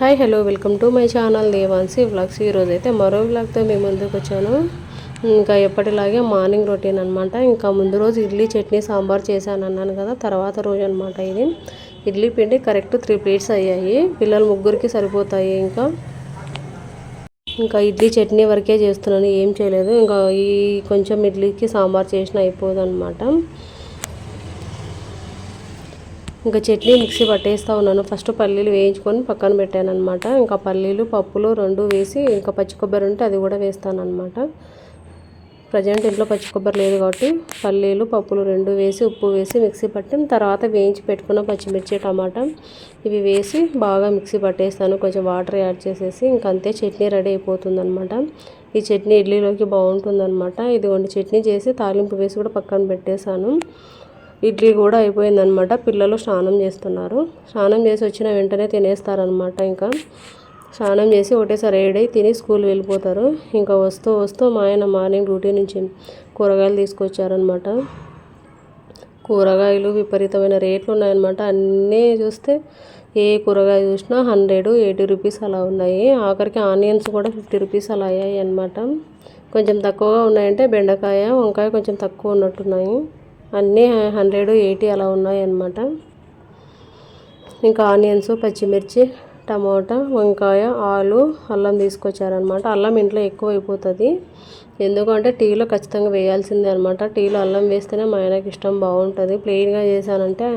Hi hello welcome to my channel Devansi vlogs ఈరోజు అయితే మరో వ్లాగ్తో మేము ముందుకు వచ్చాను. ఇంకా ఎప్పటిలాగే మార్నింగ్ రొటీన్ అనమాట ఇంకా ముందు రోజు ఇడ్లీ చట్నీ సాంబార్ చేశాను అన్నాను కదా తర్వాత రోజు అనమాట ఇది. ఇడ్లీ పిండి కరెక్ట్ త్రీ ప్లేట్స్ అయ్యాయి. పిల్లలు ముగ్గురికి సరిపోతాయి ఇంకా. ఇంకా ఇడ్లీ చట్నీ వరకే చేస్తున్నాను ఏం చేయలేదు. ఇంకా ఈ కొంచెం ఇడ్లీకి సాంబార్ చేసిన అయిపోదు అనమాట ఇంకా చట్నీ మిక్సీ పట్టేస్తూ ఉన్నాను. ఫస్ట్ పల్లీలు వేయించుకొని పక్కన పెట్టాను అనమాట ఇంకా పల్లీలు పప్పులు రెండు వేసి ఇంకా పచ్చి కొబ్బరి ఉంటే అది కూడా వేస్తాను అనమాట ప్రజెంట్ ఇంట్లో పచ్చి కొబ్బరి లేదు కాబట్టి పల్లీలు పప్పులు రెండు వేసి ఉప్పు వేసి మిక్సీ పట్టి. తర్వాత వేయించి పెట్టుకున్న పచ్చిమిర్చి టమాటా ఇవి వేసి బాగా మిక్సీ పట్టేస్తాను. కొంచెం వాటర్ యాడ్ చేసేసి ఇంకంతే చట్నీ రెడీ అయిపోతుంది అనమాట ఈ చట్నీ ఇడ్లీలోకి బాగుంటుందన్నమాట. ఇది ఇదిగోండి చట్నీ చేసి తాలింపు వేసి కూడా పక్కన పెట్టేశాను. ఇడ్లీ కూడా అయిపోయిందనమాట. పిల్లలు స్నానం చేస్తున్నారు. స్నానం చేసి వచ్చిన వెంటనే తినేస్తారనమాట ఇంకా. స్నానం చేసి ఒకటేసారి ఏడై తిని స్కూల్ వెళ్ళిపోతారు. ఇంకా వస్తూ వస్తూ మా ఆయన మార్నింగ్ డ్యూటీ నుంచి కూరగాయలు తీసుకొచ్చారనమాట. కూరగాయలు విపరీతమైన రేట్లు ఉన్నాయన్నమాట అన్నీ చూస్తే ఏ కూరగాయ చూసినా హండ్రెడ్ ఎయిటీ రూపీస్ అలా ఉన్నాయి. ఆఖరికి ఆనియన్స్ కూడా ఫిఫ్టీ రూపీస్ అలా అయ్యాయి అనమాట. కొంచెం తక్కువగా ఉన్నాయంటే బెండకాయ వంకాయ కొంచెం తక్కువ ఉన్నట్టున్నాయి. అన్నీ హండ్రెడ్ ఎయిటీ అలా ఉన్నాయి అన్నమాట ఇంకా ఆనియన్స్ పచ్చిమిర్చి టమాటా వంకాయ ఆలు అల్లం తీసుకొచ్చారనమాట అల్లం ఇంట్లో ఎక్కువ అయిపోతుంది ఎందుకంటే టీలో ఖచ్చితంగా వేయాల్సిందే అనమాట టీలో అల్లం వేస్తేనే మా ఆయనకి ఇష్టం బాగుంటుంది. ప్లెయిన్గా చేశానంటే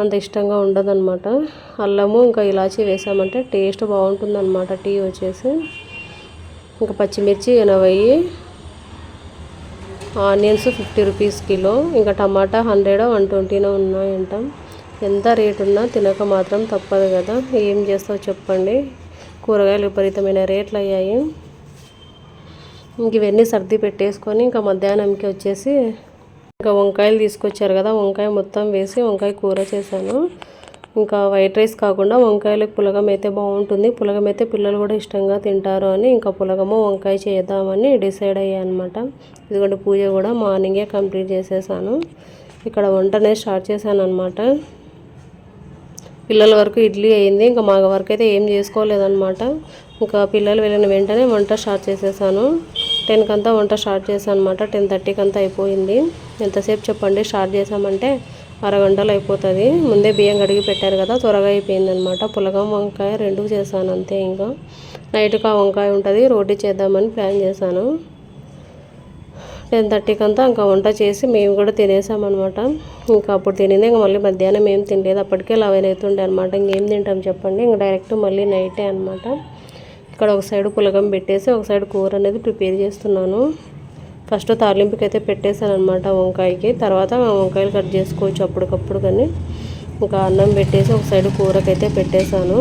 అంత ఇష్టంగా ఉండదన్నమాట. అల్లము ఇంకా ఇలాచి వేసామంటే టేస్ట్ బాగుంటుందన్నమాట. టీ వచ్చేసి. ఇంకా పచ్చిమిర్చి ఎనభై ఆనియన్స్ ఫిఫ్టీ రూపీస్ కిలో. ఇంకా టమాటా హండ్రెడ్ వన్ ట్వంటీనో ఉన్నాయంట. ఎంత రేట్ ఉన్నా తినక మాత్రం తప్పదు కదా. ఏం చేస్తావు చెప్పండి. కూరగాయలు విపరీతమైన రేట్లు అయ్యాయి. ఇంక ఇవన్నీ సర్ది పెట్టేసుకొని ఇంకా మధ్యాహ్నంకి వచ్చేసి ఇంకా వంకాయలు తీసుకొచ్చారు కదా. వంకాయ మొత్తం వేసి వంకాయ కూర చేశాను. ఇంకా వైట్ రైస్ కాకుండా వంకాయలకు పులగం అయితే బాగుంటుంది. పులగం అయితే పిల్లలు కూడా ఇష్టంగా తింటారు అని ఇంకా పులగము వంకాయ చేద్దామని డిసైడ్ అయ్యాను అనమాట ఇదిగోండి పూజ కూడా మార్నింగే కంప్లీట్ చేసేసాను. ఇక్కడ వంటనే స్టార్ట్ చేశాను అనమాట పిల్లల వరకు ఇడ్లీ అయింది. ఇంకా మా వరకు అయితే ఏం చేసుకోలేదన్నమాట. ఇంకా పిల్లలు వెళ్ళిన వెంటనే వంట స్టార్ట్ చేసేసాను. టెన్కి అంతా వంట స్టార్ట్ చేశాను అనమాట టెన్ థర్టీకి అంతా అయిపోయింది. ఎంతసేపు చెప్పండి స్టార్ట్ చేసామంటే అరగంటలు అయిపోతుంది ముందే బియ్యం కడిగి పెట్టారు కదా త్వరగా అయిపోయిందనమాట. పులగం వంకాయ రెండు చేశాను అంతే ఇంకా. నైట్కి ఆ వంకాయ ఉంటుంది రోటీ చేద్దామని ప్లాన్ చేశాను. టెన్ థర్టీకి అంతా ఇంకా వంట చేసి మేము కూడా తినేసామన్నమాట ఇంకా అప్పుడు తినింది ఇంకా మళ్ళీ మధ్యాహ్నం ఏం తినలేదు. అప్పటికే లెవెన్ అవుతుండే అనమాట. ఇంకేం తింటాం చెప్పండి. ఇంకా డైరెక్ట్ మళ్ళీ నైటే అనమాట. ఇక్కడ ఒక సైడ్ పులగం పెట్టేసి ఒక సైడ్ కూర అనేది ప్రిపేర్ చేస్తున్నాను. ఫస్ట్ తాలింపుకి అయితే పెట్టేశాను అనమాట వంకాయకి. తర్వాత వంకాయలు కట్ చేసుకోవచ్చు అప్పటికప్పుడు కానీ. ఇంకా అన్నం పెట్టేసి ఒక సైడ్ కూరకైతే పెట్టేశాను.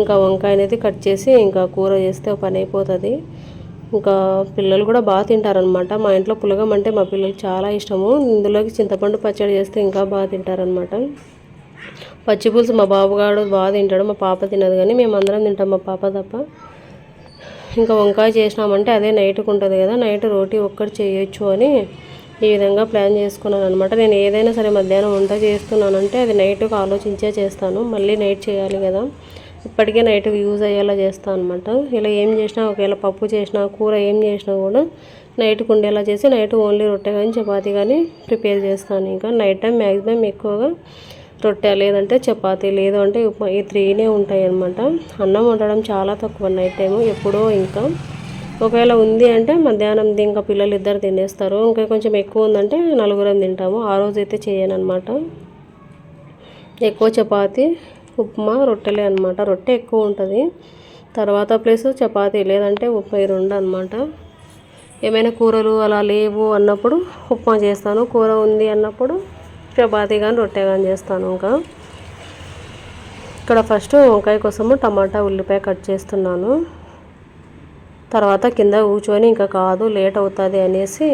ఇంకా వంకాయ అనేది కట్ చేసి ఇంకా కూర చేస్తే పని అయిపోతుంది. ఇంకా పిల్లలు కూడా బాగా తింటారనమాట మా ఇంట్లో పులగం అంటే మా పిల్లలకి చాలా ఇష్టము. ఇందులోకి చింతపండు పచ్చడి చేస్తే ఇంకా బాగా తింటారనమాట పచ్చి పులుసు మా బాబుగాడు బాగా తింటాడు మా పాప తినదు కానీ మేము అందరం తింటాం మా పాప తప్ప. ఇంకా వంకాయ చేసినామంటే అదే నైట్కి ఉంటుంది కదా నైట్ రోటీ ఒక్కటి చేయొచ్చు అని ఈ విధంగా ప్లాన్ చేసుకున్నాను అనమాట నేను ఏదైనా సరే మధ్యాహ్నం వంట చేస్తున్నానంటే అది నైట్కి ఆలోచించే చేస్తాను మళ్ళీ నైట్ చేయాలి కదా. ఇప్పటికే నైట్ యూజ్ అయ్యేలా చేస్తాను అనమాట ఇలా ఏం చేసినా ఒకవేళ పప్పు చేసినా కూర ఏం చేసినా కూడా నైట్కి ఉండేలా చేసి నైట్ ఓన్లీ రొట్టె కానీ చపాతీ కానీ ప్రిపేర్ చేస్తాను. ఇంకా నైట్ టైం మ్యాక్సిమం ఎక్కువగా రొట్టె లేదంటే చపాతీ లేదు అంటే ఉప్మా ఈ త్రీనే ఉంటాయి అనమాట అన్నం వండడం చాలా తక్కువ నైట్ టైము ఎప్పుడో ఇంకా. ఒకవేళ ఉంది అంటే మధ్యాహ్నం ఇంకా పిల్లలు ఇద్దరు తినేస్తారు. ఇంకా కొంచెం ఎక్కువ ఉందంటే నలుగురం తింటాము. ఆ రోజు అయితే చేయను అనమాట ఎక్కువ చపాతి ఉప్మా రొట్టెలే అనమాట రొట్టె ఎక్కువ ఉంటుంది. తర్వాత ప్లస్ చపాతీ లేదంటే ఉప్మా రెండు అనమాట ఏమైనా కూరలు అలా లేవు అన్నప్పుడు ఉప్మా చేస్తాను. కూర ఉంది అన్నప్పుడు చపాతీ కానీ రొట్టె కానీ చేస్తాను ఇంకా. ఇక్కడ ఫస్ట్ వంకాయ కోసము టమాటా ఉల్లిపాయ కట్ చేస్తున్నాను. తర్వాత కింద కూర్చొని ఇంకా కాదు లేట్ అవుతుంది అనేసి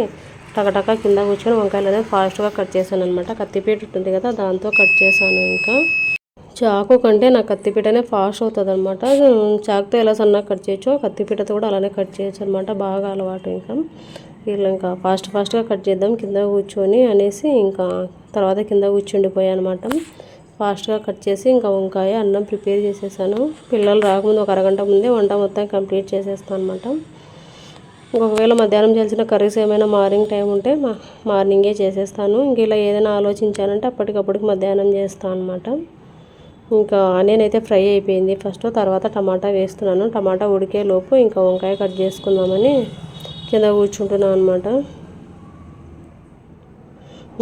టకటక కింద కూర్చొని వంకాయలు అనేది ఫాస్ట్గా కట్ చేశాను అనమాట కత్తిపీట ఉంటుంది కదా దాంతో కట్ చేశాను ఇంకా. చాకు కంటే నా కత్తిపీటనే ఫాస్ట్ అవుతుంది అనమాట చాకుతో ఎలా సన్నగా కట్ చేయొచ్చో కత్తిపీటతో కూడా అలానే కట్ చేయొచ్చు అనమాట బాగా అలవాటు ఇంకా. వీళ్ళు ఇంకా ఫాస్ట్ ఫాస్ట్గా కట్ చేద్దాం కింద కూర్చొని అనేసి ఇంకా తర్వాత కింద కూర్చుండిపోయాయి అనమాట ఫాస్ట్గా కట్ చేసి ఇంకా వంకాయ అన్నం ప్రిపేర్ చేసేసాను. పిల్లలు రాకముందు ఒక అరగంట ముందే వంట మొత్తం కంప్లీట్ చేసేస్తాను అనమాట ఒకవేళ మధ్యాహ్నం చేసిన కర్రీస్ ఏమైనా మార్నింగ్ టైం ఉంటే మా మార్నింగే చేసేస్తాను. ఇంక ఇలా ఏదైనా ఆలోచించానంటే అప్పటికప్పటికి మధ్యాహ్నం చేస్తాను అనమాట ఇంకా ఆనియన్ అయితే ఫ్రై అయిపోయింది. ఫస్ట్ తర్వాత టమాటా వేస్తున్నాను. టమాటా ఉడికే లోపు ఇంకా వంకాయ కట్ చేసుకుందామని కింద కూర్చుంటున్నాను అనమాట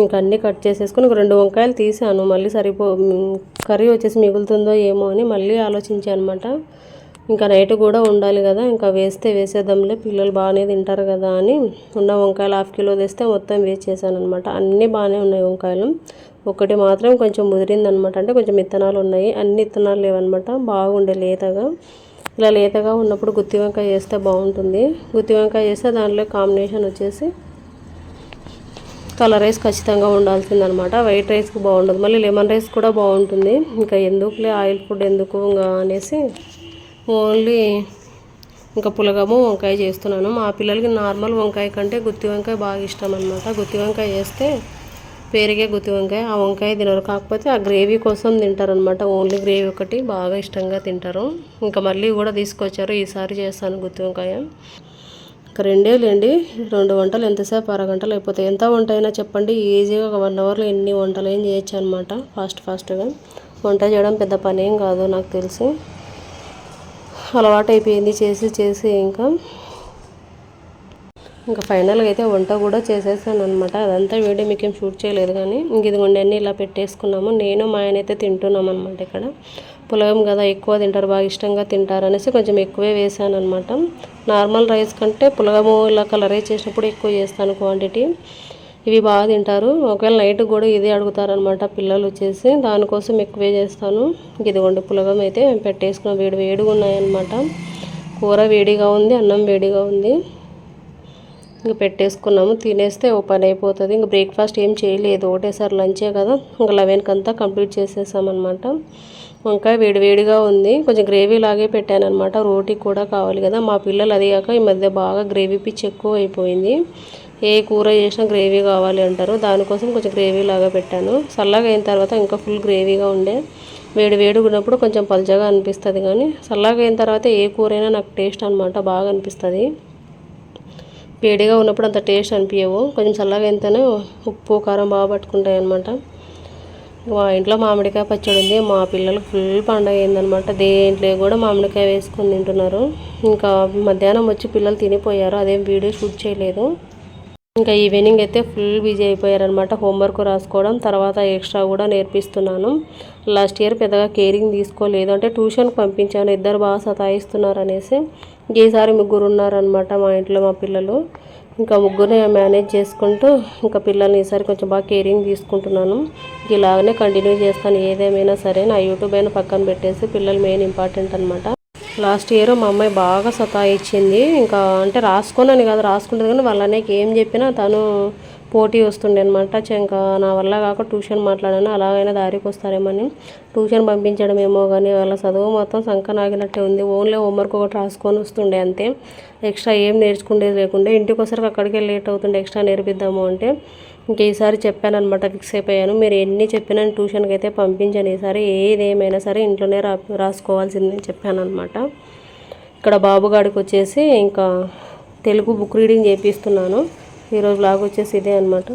ఇంకా అన్నీ కట్ చేసేసుకుని ఒక రెండు వంకాయలు తీసాను. మళ్ళీ సరిపో కర్రీ వచ్చేసి మిగులుతుందో ఏమో అని మళ్ళీ ఆలోచించాను అనమాట ఇంకా నైట్ కూడా ఉండాలి కదా ఇంకా వేస్తే వేసేద్దాంలే పిల్లలు బాగానే తింటారు కదా అని ఉన్న వంకాయలు హాఫ్ కిలో తెస్తే మొత్తం వేస్ట్ చేశాను అనమాట అన్నీ బాగానే ఉన్నాయి వంకాయలు. ఒకటి మాత్రం కొంచెం ముదిరిందనమాట అంటే కొంచెం విత్తనాలు ఉన్నాయి. అన్ని విత్తనాలు లేవన్నమాట. బాగుండే లేతగా. ఇలా లేతగా ఉన్నప్పుడు గుత్తి వంకాయ వేస్తే బాగుంటుంది. గుత్తి వంకాయ వేస్తే దాంట్లో కాంబినేషన్ వచ్చేసి కలర్ రైస్ ఖచ్చితంగా ఉండాల్సిందనమాట. వైట్ రైస్కి బాగుండదు. మళ్ళీ లెమన్ రైస్ కూడా బాగుంటుంది. ఇంకా ఎందుకులే ఆయిల్ ఫుడ్ ఎందుకు ఇంకా అనేసి ఓన్లీ ఇంకా పులగము వంకాయ చేస్తున్నాను. మా పిల్లలకి నార్మల్ వంకాయ కంటే గుత్తి వంకాయ బాగా ఇష్టం అనమాట గుత్తి వంకాయ చేస్తే పేరుగే గుత్తి వంకాయ ఆ వంకాయ తినరు. కాకపోతే ఆ గ్రేవీ కోసం తింటారనమాట ఓన్లీ గ్రేవీ ఒకటి బాగా ఇష్టంగా తింటారు. ఇంకా మళ్ళీ కూడా తీసుకొచ్చారు. ఈసారి చేస్తాను గుత్తి వంకాయ ఇంకా రెండే రెండు వంటలు ఎంతసేపు? అరగంటలు అయిపోతాయి. ఎంత వంట అయినా చెప్పండి. ఈజీగా ఒక వన్ అవర్లో ఎన్ని వంటలు ఏం చేయొచ్చు అనమాట ఫాస్ట్ ఫాస్ట్గా. వంట చేయడం పెద్ద పని ఏం కాదు నాకు తెలిసి. అలవాటు అయిపోయింది చేసి చేసి ఇంకా ఇంకా ఫైనల్గా అయితే వంట కూడా చేసేసాను అనమాట అదంతా వీడియో మీకు ఏం షూట్ చేయలేదు కానీ ఇంక ఇదిగోండి అన్నీ ఇలా పెట్టేసుకున్నాము. నేను మా ఆయన అయితే తింటున్నాం అనమాట ఇక్కడ. పులగం కదా ఎక్కువ తింటారు బాగా ఇష్టంగా తింటారు అనేసి కొంచెం ఎక్కువే వేసాను అనమాట నార్మల్ రైస్ కంటే పులగము ఇలా కలర్ రైస్ చేసినప్పుడు ఎక్కువ చేస్తాను క్వాంటిటీ. ఇవి బాగా తింటారు. ఒకవేళ నైట్ కూడా ఇదే అడుగుతారనమాట పిల్లలు వచ్చేసి. దానికోసం ఎక్కువే చేస్తాను. ఇదిగోండి పులగం అయితే పెట్టేసుకున్నాం. వేడి వేడిగా ఉన్నాయన్నమాట. కూర వేడిగా ఉంది అన్నం వేడిగా ఉంది. ఇంకా పెట్టేసుకున్నాము. తినేస్తే ఓ పని అయిపోతుంది. ఇంక బ్రేక్ఫాస్ట్ ఏం చేయలేదు. ఒకటేసారి లంచే కదా. ఇంకా లెవెన్కి అంతా కంప్లీట్ చేసేసామన్నమాట. వంకాయ వేడివేడిగా ఉంది. కొంచెం గ్రేవీ లాగే పెట్టాను అనమాట రోటీ కూడా కావాలి కదా. మా పిల్లలు అది కాక ఈ మధ్య బాగా గ్రేవీ పిచ్చి ఎక్కువ అయిపోయింది ఏ కూర చేసినా గ్రేవీ కావాలి అంటారు. దానికోసం కొంచెం గ్రేవీ లాగా పెట్టాను. చల్లగా అయిన తర్వాత ఇంకా ఫుల్ గ్రేవీగా ఉండే. వేడి వేడిగా ఉన్నప్పుడు కొంచెం పల్చగా అనిపిస్తుంది కానీ చల్లగా అయిన తర్వాత ఏ కూర అయినా నాకు టేస్ట్ అనమాట బాగా అనిపిస్తుంది. వేడిగా ఉన్నప్పుడు అంత టేస్ట్ అనిపించవు. కొంచెం చల్లగా అయితేనే ఉప్పు కారం బాగా పట్టుకుంటాయి అనమాట మా ఇంట్లో మామిడికాయ పచ్చడి ఉంది. మా పిల్లలకు ఫుల్ పండగ అయిందనమాట దేంట్లో కూడా మామిడికాయ వేసుకొని తింటున్నారు. ఇంకా మధ్యాహ్నం వచ్చి పిల్లలు తినిపోయారు. అదేం వీడియో షూట్ చేయలేదు. ఇంకా ఈవినింగ్ అయితే ఫుల్ బిజీ అయిపోయారనమాట హోంవర్క్ రాసుకోవడం తర్వాత ఎక్స్ట్రా కూడా నేర్పిస్తున్నాను. లాస్ట్ ఇయర్ పెద్దగా కేరింగ్ తీసుకోలేదు. అంటే ట్యూషన్కి పంపించాను. ఇద్దరు బాగా సతాయిస్తున్నారు అనేసి. ఈసారి ముగ్గురు ఉన్నారనమాట మా ఇంట్లో మా పిల్లలు. ఇంకా ముగ్గురిని మేనేజ్ చేసుకుంటూ ఇంకా పిల్లల్ని ఈసారి కొంచెం బాగా కేరింగ్ తీసుకుంటున్నాను. ఇలాగనే కంటిన్యూ చేస్తాను. ఏదేమైనా సరే నా యూట్యూబ్ అయినా పక్కన పెట్టేసి పిల్లలు మెయిన్ ఇంపార్టెంట్ అనమాట లాస్ట్ ఇయర్ మా అమ్మాయి బాగా సతాయిచ్చింది. ఇంకా అంటే రాసుకున్నాను కాదు రాసుకుంటుంది కానీ వాళ్ళ ఏం చెప్పినా తను పోటీ వస్తుండే అనమాట ఇంకా నా వల్ల కాక ట్యూషన్ మాట్లాడాను. అలాగైనా దారికి వస్తారేమని ట్యూషన్ పంపించడం ఏమో కానీ వాళ్ళ చదువు మొత్తం సంకనాగినట్టే ఉంది. ఓన్లీ హోంవర్క్ ఒకటి రాసుకొని వస్తుండే అంతే. ఎక్స్ట్రా ఏం నేర్చుకునేది లేకుండే ఇంటికి వచ్చరికి అక్కడికే లేట్ అవుతుండే ఎక్స్ట్రా నేర్పిద్దాము అంటే. ఇంక ఈసారి చెప్పానమాట ఫిక్స్ అయిపోయాను. మీరు ఎన్ని చెప్పినా ట్యూషన్కి అయితే పంపించాను. ఈసారి ఏదేమైనా సరే ఇంట్లోనే రా రాసుకోవాల్సిందని చెప్పానమాట ఇక్కడ బాబుగాడికి వచ్చేసి ఇంకా తెలుగు బుక్ రీడింగ్ చేపిస్తున్నాను. ఈరోజు బ్లాగ్ వచ్చేసి ఇదే అనమాట